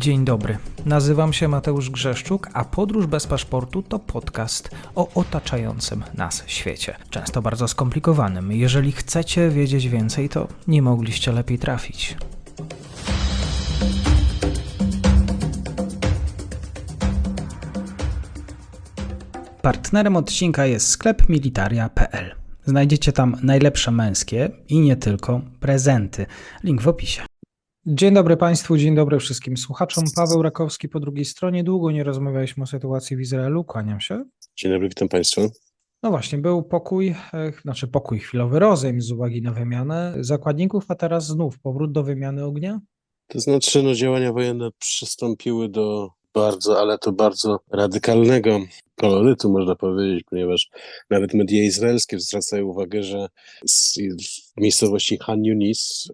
Dzień dobry. Nazywam się Mateusz Grzeszczuk, a Podróż bez paszportu to podcast o otaczającym nas świecie. Często bardzo skomplikowanym. Jeżeli chcecie wiedzieć więcej, to nie mogliście lepiej trafić. Partnerem odcinka jest sklep militaria.pl. Znajdziecie tam najlepsze męskie i nie tylko prezenty. Link w opisie. Dzień dobry Państwu, dzień dobry wszystkim słuchaczom. Paweł Rakowski po drugiej stronie. Długo nie rozmawialiśmy o sytuacji w Izraelu. Kłaniam się. Dzień dobry, witam Państwa. No właśnie, był pokój, e, znaczy pokój, chwilowy rozejm z uwagi na wymianę zakładników, a teraz znów powrót do wymiany ognia. To znaczy, no, działania wojenne przystąpiły do bardzo, ale to bardzo radykalnego kolorytu, można powiedzieć, ponieważ nawet media izraelskie zwracają uwagę, że w miejscowości Han Yunis,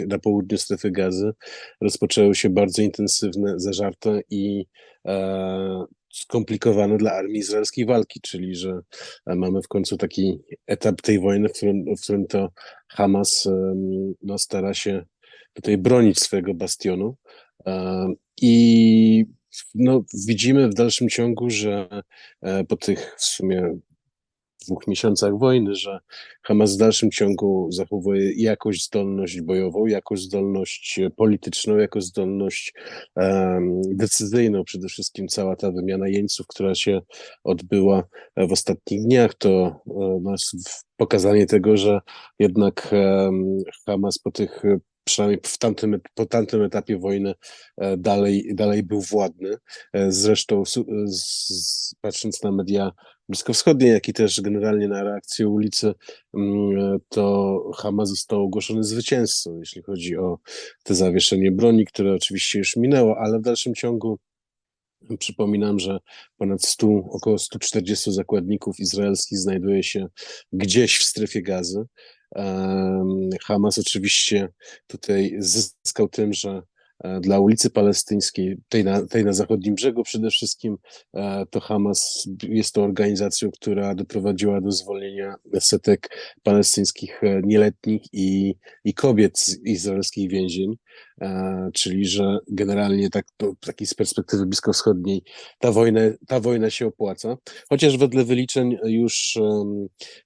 e, na południu strefy gazy, rozpoczęły się bardzo intensywne, zażarte i e, skomplikowane dla armii izraelskiej walki, czyli że e, mamy w końcu taki etap tej wojny, w którym, w którym to Hamas no, stara się tutaj bronić swojego bastionu. I no, widzimy w dalszym ciągu, że e, po tych w sumie dwóch miesiącach wojny, że Hamas w dalszym ciągu zachowuje jakąś zdolność bojową, jakąś zdolność polityczną, jakąś zdolność em, decyzyjną. Przede wszystkim cała ta wymiana jeńców, która się odbyła w ostatnich dniach, to w- pokazanie tego, że jednak em, Hamas po tych przynajmniej w tamtym, po tamtym etapie wojny e, dalej, dalej był władny. E, Zresztą su- z, patrząc na media bliskowschodnie, jak i też generalnie na reakcję ulicy, mm, e, to Hamas został ogłoszony zwycięzcą, jeśli chodzi o te zawieszenie broni, które oczywiście już minęło, ale w dalszym ciągu Przypominam, że ponad 100, około 140 zakładników izraelskich znajduje się gdzieś w strefie gazy. Hamas oczywiście tutaj zyskał tym, że e, dla ulicy Palestyńskiej, tej na, tej na zachodnim brzegu przede wszystkim, e, to Hamas jest to organizacją, która doprowadziła do zwolnienia setek palestyńskich e, nieletnich i, i kobiet z izraelskich więzień. E, czyli że generalnie tak, to, takiej z perspektywy bliskowschodniej ta wojna, ta wojna się opłaca. Chociaż wedle wyliczeń już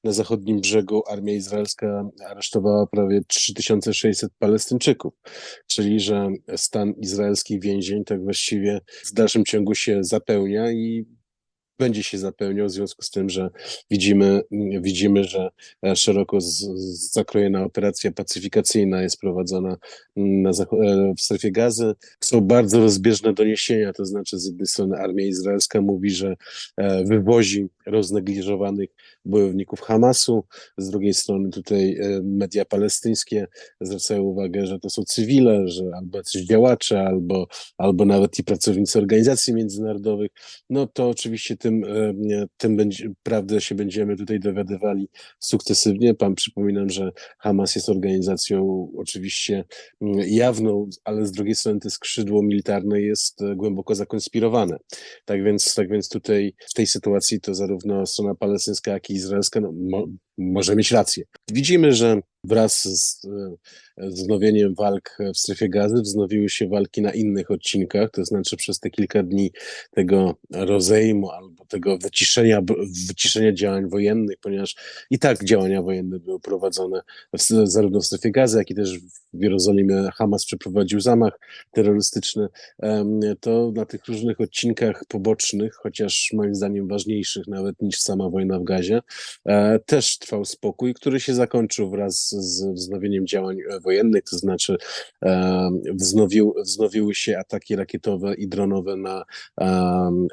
na zachodnim brzegu armia izraelska aresztowała prawie 3600 Palestyńczyków, czyli że stan izraelskich więzień tak właściwie w dalszym ciągu się zapełnia i będzie się zapełniał w związku z tym, że widzimy, widzimy że e, szeroko z, z zakrojona operacja pacyfikacyjna jest prowadzona na, zach- e, w strefie gazy. Są bardzo rozbieżne doniesienia, to znaczy z jednej strony armia izraelska mówi, że e, wywozi roznegliżowanych bojowników Hamasu, z drugiej strony tutaj media palestyńskie zwracają uwagę, że to są cywile, że albo jacyś działacze, albo, albo nawet i pracownicy organizacji międzynarodowych, no to oczywiście tym, e, tym będzie, prawdę się będziemy tutaj dowiadywali sukcesywnie. Pan przypominam, że Hamas jest organizacją oczywiście mm, jawną, ale z drugiej strony to skrzydło militarne jest e, głęboko zakonspirowane. Tak więc, tak więc tutaj w tej sytuacji to zarówno strona palestyńska, jak i izraelska no, może mieć rację. Widzimy, że wraz z e, wznowieniem walk w strefie gazy wznowiły się walki na innych odcinkach, to znaczy przez te kilka dni tego rozejmu albo tego wyciszenia, wyciszenia działań wojennych, ponieważ i tak działania wojenne były prowadzone w, zarówno w strefie gazy, jak i też w Jerozolimie Hamas przeprowadził zamach terrorystyczny, to na tych różnych odcinkach pobocznych, chociaż moim zdaniem ważniejszych nawet niż sama wojna w gazie, e, też trwał spokój, który się zakończył wraz z wznowieniem działań wojennych, to znaczy wznowił, wznowiły się ataki rakietowe i dronowe na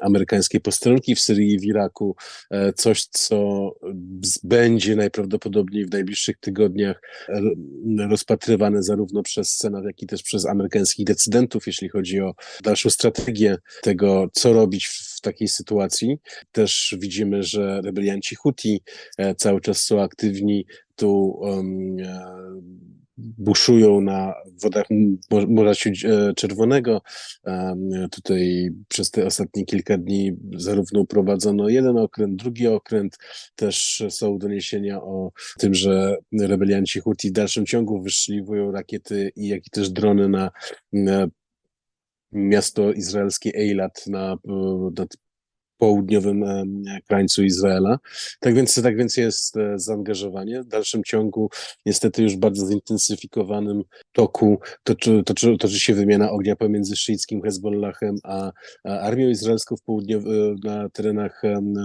amerykańskie posterunki. W Syrii i w Iraku, e, coś co będzie najprawdopodobniej w najbliższych tygodniach e, rozpatrywane zarówno przez Senat, jak i też przez amerykańskich decydentów, jeśli chodzi o dalszą strategię tego, co robić w, takiej sytuacji. Też widzimy, że rebelianci Huti e, cały czas są aktywni tu um, buszują na wodach Mor- Morza e, Czerwonego. Em, Tutaj przez te ostatnie kilka dni zarówno prowadzono jeden okręt, drugi okręt. Też są doniesienia o tym, że rebelianci Huti w dalszym ciągu wyszliwują rakiety jak i też drony na, na miasto izraelskie Eilat na, e, nad południowym e, krańcu Izraela. Tak więc, tak więc jest e, zaangażowanie. W dalszym ciągu, niestety już bardzo zintensyfikowanym toku toczy, toczy, toczy się wymiana ognia pomiędzy szyickim Hezbollahem a, a armią izraelską w południow- na terenach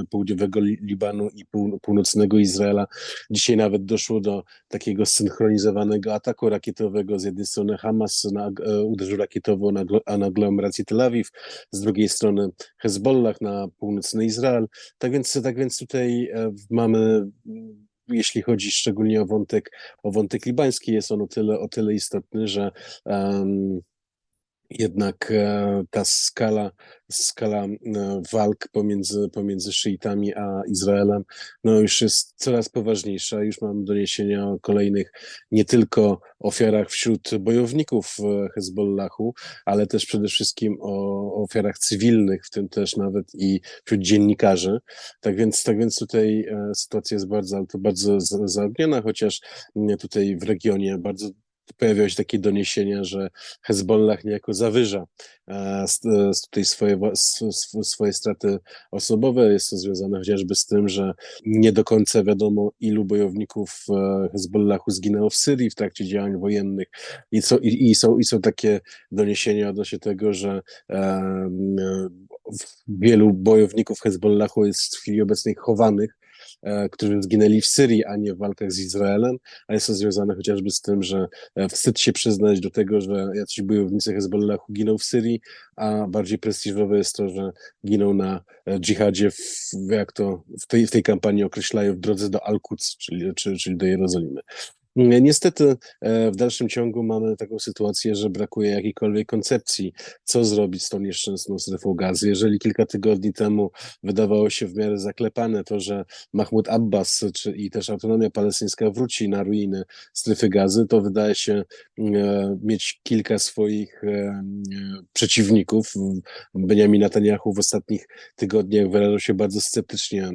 południowego Li- Libanu i pół, północnego Izraela. Dzisiaj nawet doszło do takiego synchronizowanego ataku rakietowego. Z jednej strony Hamas na, e, uderzył rakietowo na, na aglomerację Tel Awiw, z drugiej strony Hezbollah na północny Izrael. Tak więc, tak więc tutaj e, mamy, jeśli chodzi szczególnie o wątek, o wątek libański, jest on o tyle, o tyle istotny, że em, jednak e, ta skala, skala e, walk pomiędzy, pomiędzy szyitami a Izraelem no już jest coraz poważniejsza. Już mam doniesienia o kolejnych nie tylko ofiarach wśród bojowników e, Hezbollahu, ale też przede wszystkim o ofiarach cywilnych, w tym też nawet i wśród dziennikarzy. Tak więc, tak więc tutaj sytuacja jest bardzo, bardzo za- zaogniona, chociaż tutaj w regionie bardzo pojawiały się takie doniesienia, że Hezbollah niejako zawyża e, e, tutaj swoje, swoje straty osobowe. Jest to związane chociażby z tym, że nie do końca wiadomo, ilu bojowników e, Hezbollahu zginęło w Syrii w trakcie działań wojennych. I, co, i, i, są, i są takie doniesienia odnośnie tego, że wielu bojowników Hezbollahu jest w chwili obecnej chowanych, którzy zginęli w Syrii, a nie w walkach z Izraelem, a jest to związane chociażby z tym, że e, wstyd się przyznać do tego, że jacyś bojownicy Hezbollahu giną w Syrii, a bardziej prestiżowe jest to, że giną na e, dżihadzie, w, jak to w tej, w tej kampanii określają, w drodze do Al-Quds, czyli, czy, czyli do Jerozolimy. Niestety e, w dalszym ciągu mamy taką sytuację, że brakuje jakiejkolwiek koncepcji, co zrobić z tą nieszczęsną strefą gazy. Jeżeli kilka tygodni temu wydawało się w miarę zaklepane to, że Mahmud Abbas czy, i też autonomia palestyńska wróci na ruiny strefy gazy, to wydaje się e, mieć kilka swoich e, przeciwników. Benjamin Netanyahu w ostatnich tygodniach wyrażał się bardzo sceptycznie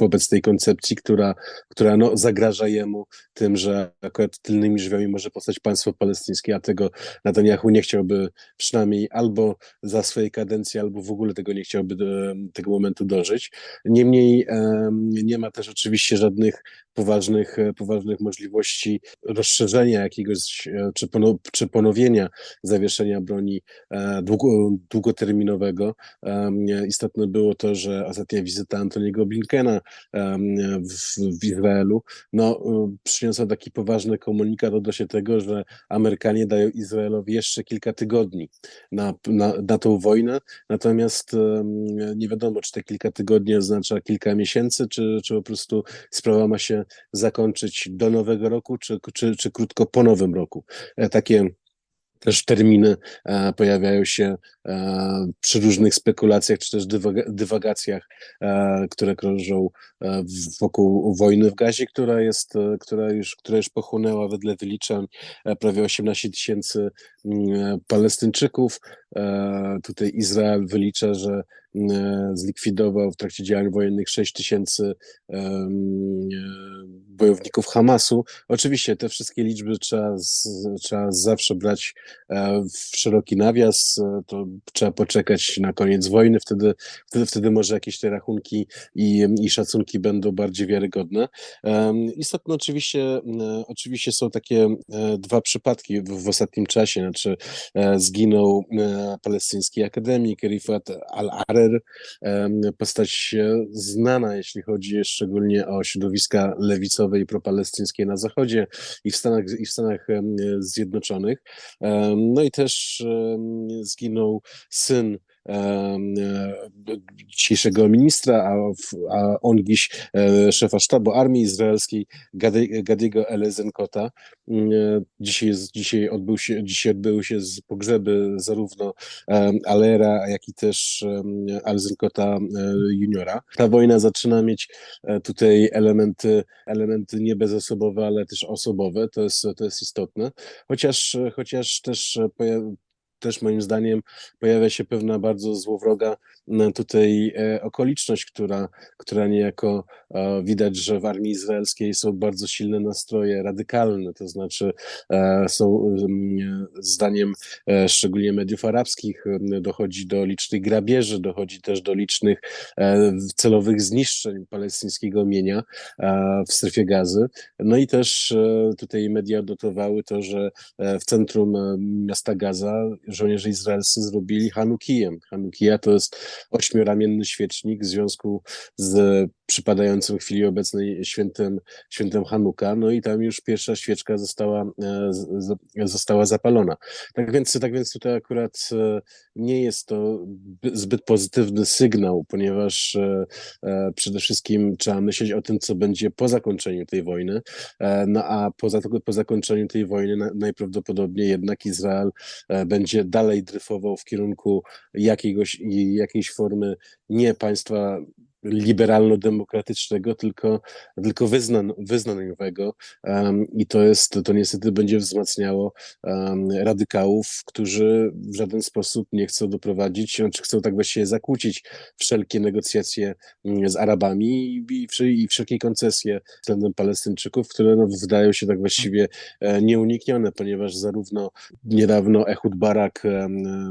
wobec tej koncepcji, która, która no, zagraża jemu tym, że akurat tylnymi drzwiami może powstać państwo palestyńskie, a tego Netanyahu nie chciałby przynajmniej albo za swojej kadencji, albo w ogóle tego nie chciałby do, tego momentu dożyć. Niemniej em, nie ma też oczywiście żadnych poważnych, e, poważnych możliwości rozszerzenia jakiegoś, e, czy, pono, czy ponowienia zawieszenia broni e, długo, długoterminowego. Istotne było to, że ostatnia wizyta Antoniego Blinkena w, Izraelu no, y, przyniosła taki poważny komunikat odnośnie tego, że Amerykanie dają Izraelowi jeszcze kilka tygodni na, na, na tą wojnę, natomiast nie wiadomo, czy te kilka tygodni oznacza kilka miesięcy, czy, czy po prostu sprawa ma się zakończyć do nowego roku, czy, czy, czy krótko po nowym roku. E, Takie też terminy e, pojawiają się e, przy różnych spekulacjach, czy też dywaga, dywagacjach, e, które krążą wokół wojny w Gazie, która jest, która już, która już pochłonęła wedle wyliczeń prawie 18 tysięcy mm, Palestyńczyków. Tutaj Izrael wylicza, że mm, zlikwidował w trakcie działań wojennych 6 tysięcy e, bojowników Hamasu. Oczywiście te wszystkie liczby trzeba, z, trzeba zawsze brać e, w szeroki nawias. E, To trzeba poczekać na koniec wojny, wtedy, wtedy, wtedy może jakieś te rachunki i, i szacunki będą bardziej wiarygodne. Istotne oczywiście, oczywiście są takie e, dwa przypadki w, w ostatnim czasie. Znaczy, zginął palestyński akademik Rifat Al-Arer, postać znana, jeśli chodzi szczególnie o środowiska lewicowe i propalestyńskie na Zachodzie i w Stanach, i w Stanach Zjednoczonych. No i też zginął syn dzisiejszego ministra, a, a on dziś e, szefa sztabu armii izraelskiej Gadiego Elezenkota. Mm, e, Dzisiaj, dzisiaj, odbył się, dzisiaj odbyły się pogrzeby zarówno Alera, jak i też Elezenkota e, juniora. Ta wojna zaczyna mieć e, tutaj elementy, elementy nie bezosobowe, ale też osobowe, to jest, to jest istotne. Chociaż, chociaż też też moim zdaniem pojawia się pewna bardzo złowroga m, tutaj e, okoliczność, która, która niejako e, widać, że w armii izraelskiej są bardzo silne nastroje radykalne, to znaczy e, są zdaniem e, szczególnie mediów arabskich dochodzi do licznych grabieży, dochodzi też do licznych e, celowych zniszczeń palestyńskiego mienia e, w strefie gazy. No i też e, tutaj media dotowały to, że e, w centrum e, miasta Gaza żołnierze izraelscy zrobili Hanukijem. Hanukija to jest ośmioramienny świecznik w związku z przypadającym w chwili obecnej świętem, świętem Hanuka, no i tam już pierwsza świeczka została, e, została zapalona. Tak więc, tak więc tutaj akurat e, nie jest to by- zbyt pozytywny sygnał, ponieważ e, przede wszystkim trzeba myśleć o tym, co będzie po zakończeniu tej wojny, no a poza po zakończeniu tej wojny na, najprawdopodobniej jednak Izrael e, będzie dalej dryfował w kierunku jakiegoś, jakiejś formy nie państwa liberalno-demokratycznego, tylko, tylko wyznan, wyznaniowego. Um, i to jest, to niestety będzie wzmacniało um, radykałów, którzy w żaden sposób nie chcą doprowadzić, czy chcą tak właściwie zakłócić wszelkie negocjacje mm, z Arabami i, i, wsze- i wszelkie koncesje względem Palestyńczyków, które no, wydają się tak właściwie e, nieuniknione, ponieważ zarówno niedawno Ehud Barak,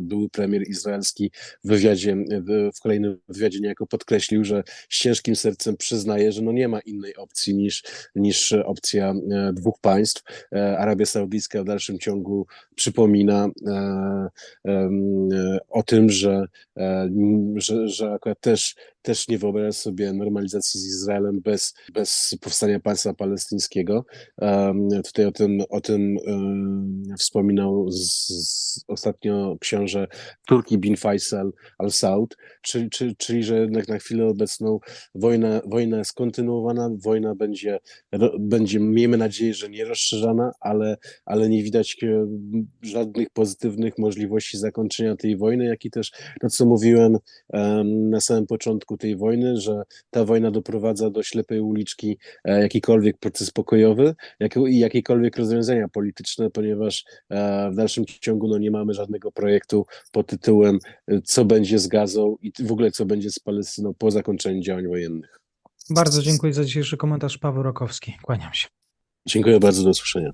były premier izraelski w wywiadzie, w, w kolejnym wywiadzie niejako podkreślił, że z ciężkim sercem przyznaje, że no nie ma innej opcji niż, niż opcja e, dwóch państw. E, Arabia Saudyjska w dalszym ciągu przypomina e, o tym, że, że, że akurat też, też nie wyobraża sobie normalizacji z Izraelem bez, bez powstania państwa palestyńskiego. Em, Tutaj o tym, o tym em, wspominał z, z ostatnio książę Turki bin Faisal al-Saud, czyli, czyli, czyli że jednak na chwilę obecną wojna, wojna jest kontynuowana, wojna będzie, będzie, miejmy nadzieję, że nie rozszerzana, ale, ale nie widać e, żadnych pozytywnych możliwości zakończenia tej wojny, jak i też to, co mówiłem em, na samym początku tej wojny, że ta wojna doprowadza do ślepej uliczki e, jakikolwiek proces pokojowy, jak, i jakiekolwiek rozwiązania polityczne, ponieważ e, w dalszym ciągu no, nie mamy żadnego projektu pod tytułem e, co będzie z Gazą i w ogóle co będzie z Palestyną po zakończeniu działań wojennych. Bardzo dziękuję za dzisiejszy komentarz. Paweł Rokowski. Kłaniam się. Dziękuję bardzo, do usłyszenia.